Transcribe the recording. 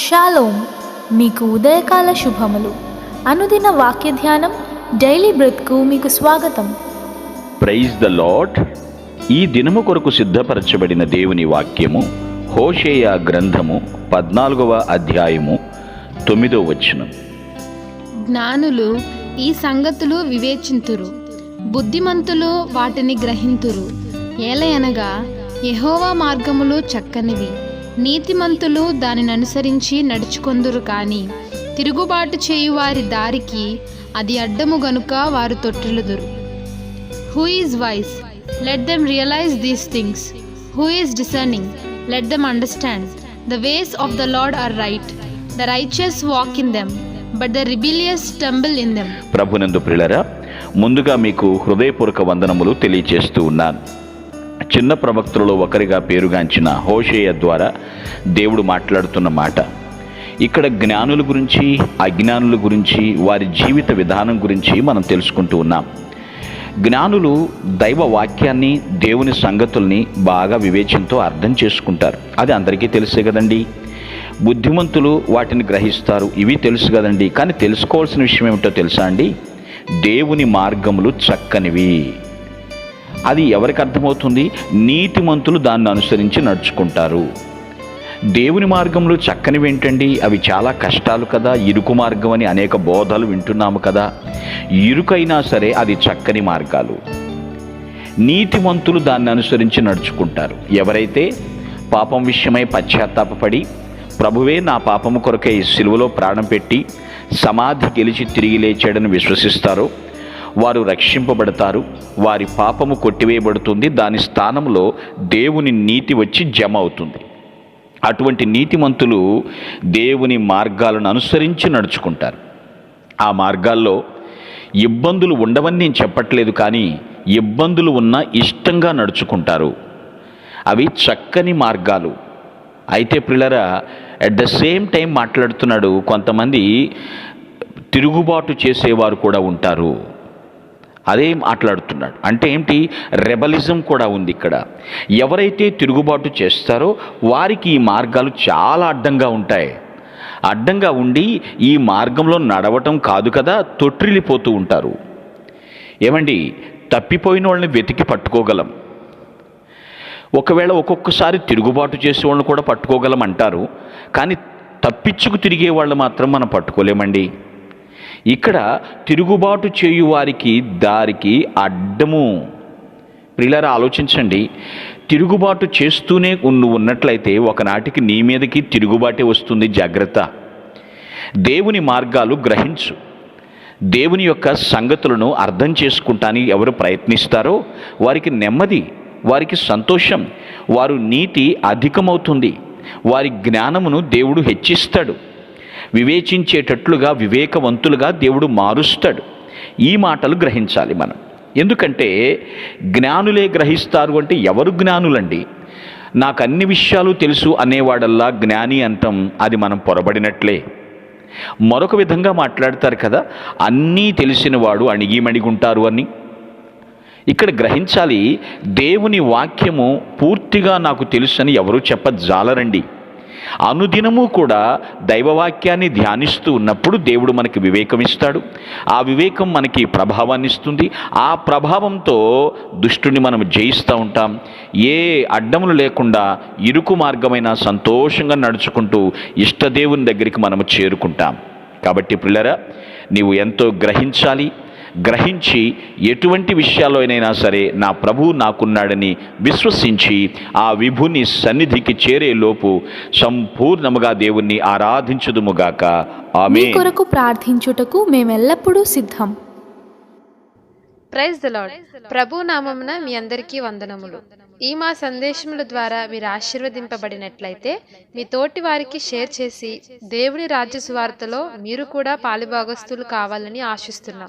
Shalom మీకు ఉదయకాల శుభములు. అనుదిన వాక్య ధ్యానం డైలీ బ్రెత్కు మీకు స్వాగతం. ప్రైజ్ ద లాడ్ ఈ దినము కొరకు సిద్ధపరచబడిన దేవుని వాక్యము హోషేయ గ్రంథము పద్నాలుగవ అధ్యాయము తొమ్మిదో వచనం. జ్ఞానులు ఈ సంగతులు వివేచింతురు బుద్ధిమంతులు వాటిని గ్రహింతురు. ఏలయనగా యెహోవా మార్గములు చక్కనివి. నీతిమంతులు దానిని అనుసరించి నడుచుకొందురు కానీ తిరుగుబాటు చేయు వారి దారికి అది అడ్డము గనుక వారు తొట్టిలుదురు. Who is wise let them realize these things who is discerning let them understand the ways of the Lord are right the righteous walk in them but the rebellious stumble in them ప్రభునందు ప్రిలరా ముందుగా మీకు హృదయపూర్వక వందనములు తెలియజేస్తూ ఉన్నాను. చిన్న ప్రవక్తలలో ఒకరిగా పేరుగాంచిన హోషేయ ద్వారా దేవుడు మాట్లాడుతున్న మాట. ఇక్కడ జ్ఞానుల గురించి అజ్ఞానుల గురించి వారి జీవిత విధానం గురించి మనం తెలుసుకుంటూ ఉన్నాం. జ్ఞానులు దైవ వాక్యాన్ని దేవుని సంగతుల్ని బాగా వివేచనతో అర్థం చేసుకుంటారు. అది అందరికీ తెలుసే కదండి. బుద్ధిమంతులు వాటిని గ్రహిస్తారు. ఇవి తెలుసు కదండి. కానీ తెలుసుకోవాల్సిన విషయం ఏమిటో తెలుసా అండి? దేవుని మార్గములు చక్కనివి. అది ఎవరికి అర్థమవుతుంది? నీతిమంతులు దాన్ని అనుసరించి నడుచుకుంటారు. దేవుని మార్గంలో చక్కనివి ఏంటండి? అవి చాలా కష్టాలు కదా ఇరుకు మార్గం అని అనేక బోధలు వింటున్నాము కదా. ఇరుకైనా సరే అది చక్కని మార్గాలు. నీతిమంతులు దాన్ని అనుసరించి నడుచుకుంటారు. ఎవరైతే పాపం విషయమై పశ్చాత్తాపపడి ప్రభువే నా పాపము కొరకై సిలువలో ప్రాణం పెట్టి సమాధి గెలిచి తిరిగి లేచాడని విశ్వసిస్తారో వారు రక్షింపబడతారు. వారి పాపము కొట్టివేయబడుతుంది. దాని స్థానంలో దేవుని నీతి వచ్చి జమ అవుతుంది. అటువంటి నీతిమంతులు దేవుని మార్గాలను అనుసరించి నడుచుకుంటారు. ఆ మార్గాల్లో ఇబ్బందులు ఉండవని నేను చెప్పట్లేదు కానీ ఇబ్బందులు ఉన్నా ఇష్టంగా నడుచుకుంటారు. అవి చక్కని మార్గాలు. అయితే పిల్లరా అట్ ద సేమ్ టైం మాట్లాడుతున్నాడు కొంతమంది తిరుగుబాటు చేసేవారు కూడా ఉంటారు. అదే మాట్లాడుతున్నాడు అంటే ఏంటి రెబలిజం కూడా ఉంది ఇక్కడ. ఎవరైతే తిరుగుబాటు చేస్తారో వారికి ఈ మార్గాలు చాలా అడ్డంగా ఉంటాయి. అడ్డంగా ఉండి ఈ మార్గంలో నడవటం కాదు కదా తొట్రిల్లిపోతూ ఉంటారు. ఏమండి? తప్పిపోయిన వాళ్ళని వెతికి పట్టుకోగలం. ఒకవేళ ఒక్కొక్కసారి తిరుగుబాటు చేసే వాళ్ళని కూడా పట్టుకోగలం అంటారు. కానీ తప్పించుకు తిరిగే వాళ్ళు మాత్రం మనం పట్టుకోలేమండి. ఇక్కడ తిరుగుబాటు చేయు వారికి దారికి అడ్డము. ప్రియులారా ఆలోచించండి. తిరుగుబాటు చేస్తూనే నువ్వు ఉన్నట్లయితే ఒకనాటికి నీ మీదకి తిరుగుబాటే వస్తుంది జాగ్రత్త. దేవుని మార్గాలు గ్రహించు. దేవుని యొక్క సంగతులను అర్థం చేసుకుంటానికి ఎవరు ప్రయత్నిస్తారో వారికి నెమ్మది వారికి సంతోషం వారు నీతి అధికమవుతుంది. వారి జ్ఞానమును దేవుడు హెచ్చిస్తాడు. వివేచించేటట్లుగా వివేకవంతులుగా దేవుడు మారుస్తాడు. ఈ మాటలు గ్రహించాలి మనం. ఎందుకంటే జ్ఞానులే గ్రహిస్తారు అంటే ఎవరు జ్ఞానులండి? నాకు అన్ని విషయాలు తెలుసు అనేవాడల్లా జ్ఞాని అంటాం అది మనం పొరబడినట్లే. మరొక విధంగా మాట్లాడతారు కదా అన్నీ తెలిసిన వాడు అణిగిమణిగుంటారు అని. ఇక్కడ గ్రహించాలి దేవుని వాక్యము పూర్తిగా నాకు తెలుసని ఎవరు చెప్పజాలరండి. అనుదినము కూడా దైవవాక్యాన్ని ధ్యానిస్తూ ఉన్నప్పుడు దేవుడు మనకి వివేకం ఇస్తాడు. ఆ వివేకం మనకి ప్రభావాన్ని ఇస్తుంది. ఆ ప్రభావంతో దుష్టుని మనం జయిస్తూ ఉంటాం. ఏ అడ్డములు లేకుండా ఇరుకు మార్గమైన సంతోషంగా నడుచుకుంటూ ఇష్టదేవుని దగ్గరికి మనము చేరుకుంటాం. కాబట్టి పిల్లరా నీవు ఎంతో గ్రహించాలి. గ్రహించి ఎటువంటి విషయాల్లోనైనా సరే నా ప్రభు నాకున్నాడని విశ్వసించి ఆ విభుని సన్నిధికి చేరే లోపు సంపూర్ణముగా దేవుణ్ణి ఆరాధించుదుముగాక. ఆమె కొరకు ప్రార్థించుటకు మేమెల్లప్పుడూ సిద్ధం. Praise the lord. ప్రభు నామమున మీ అందరికీ వందనములు. ఈ మా సందేశముల ద్వారా మీరు ఆశీర్వదింపబడినట్లయితే మీ తోటి వారికి షేర్ చేసి దేవుని రాజ్య సువార్తలో మీరు కూడా పాలుభాగస్తులు కావాలని ఆశిస్తున్నాం.